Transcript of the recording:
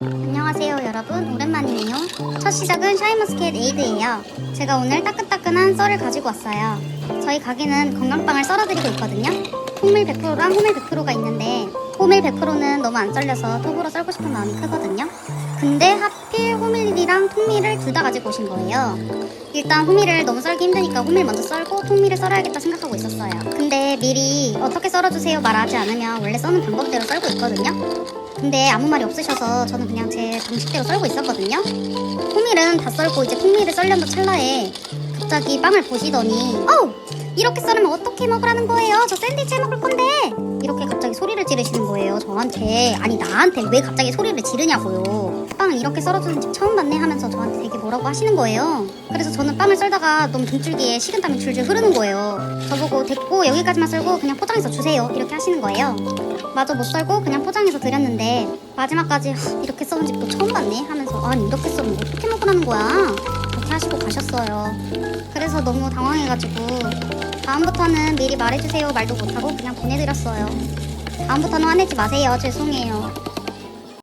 안녕하세요 여러분. 오랜만이네요. 첫 시작은 샤인머스켓 에이드예요. 제가 오늘 따끈따끈한 썰을 가지고 왔어요. 저희 가게는 건강빵을 썰어드리고 있거든요. 통밀 100%랑 호밀 100%가 있는데 호밀 100%는 너무 안 썰려서 톡으로 썰고 싶은 마음이 크거든요. 근데 하필 호밀이랑 통밀을 둘 다 가지고 오신 거예요. 일단 호밀을 너무 썰기 힘드니까 호밀 먼저 썰고 통밀을 썰어야겠다 생각하고 있었어요. 근데 미리 어떻게 썰어주세요 말하지 않으면 원래 써는 방법대로 썰고 있거든요. 근데 아무 말이 없으셔서 저는 그냥 제 방식대로 썰고 있었거든요. 호밀은 다 썰고 이제 통밀을 썰려는 찰나에 갑자기 빵을 보시더니 어우! 이렇게 썰으면 어떻게 먹으라는 거예요? 저 샌드위치 해 먹을 건데! 이렇게 갑자기 지르시는 거예요. 저한테 아니 나한테 왜 갑자기 소리를 지르냐고요. 빵을 이렇게 썰어주는 집 처음 봤네 하면서 저한테 되게 뭐라고 하시는 거예요. 그래서 저는 빵을 썰다가 너무 등줄기에 식은땀이 줄줄 흐르는 거예요. 저보고 됐고 여기까지만 썰고 그냥 포장해서 주세요 이렇게 하시는 거예요. 마저 못 썰고 그냥 포장해서 드렸는데 마지막까지 하, 이렇게 써는 집도 처음 봤네 하면서 아니 이렇게 썰면 어떻게 먹으라는 거야 그렇게 하시고 가셨어요 그래서 너무 당황해가지고 다음부터는 미리 말해주세요 말도 못하고 그냥 보내드렸어요 다음부터는 화내지 마세요. 죄송해요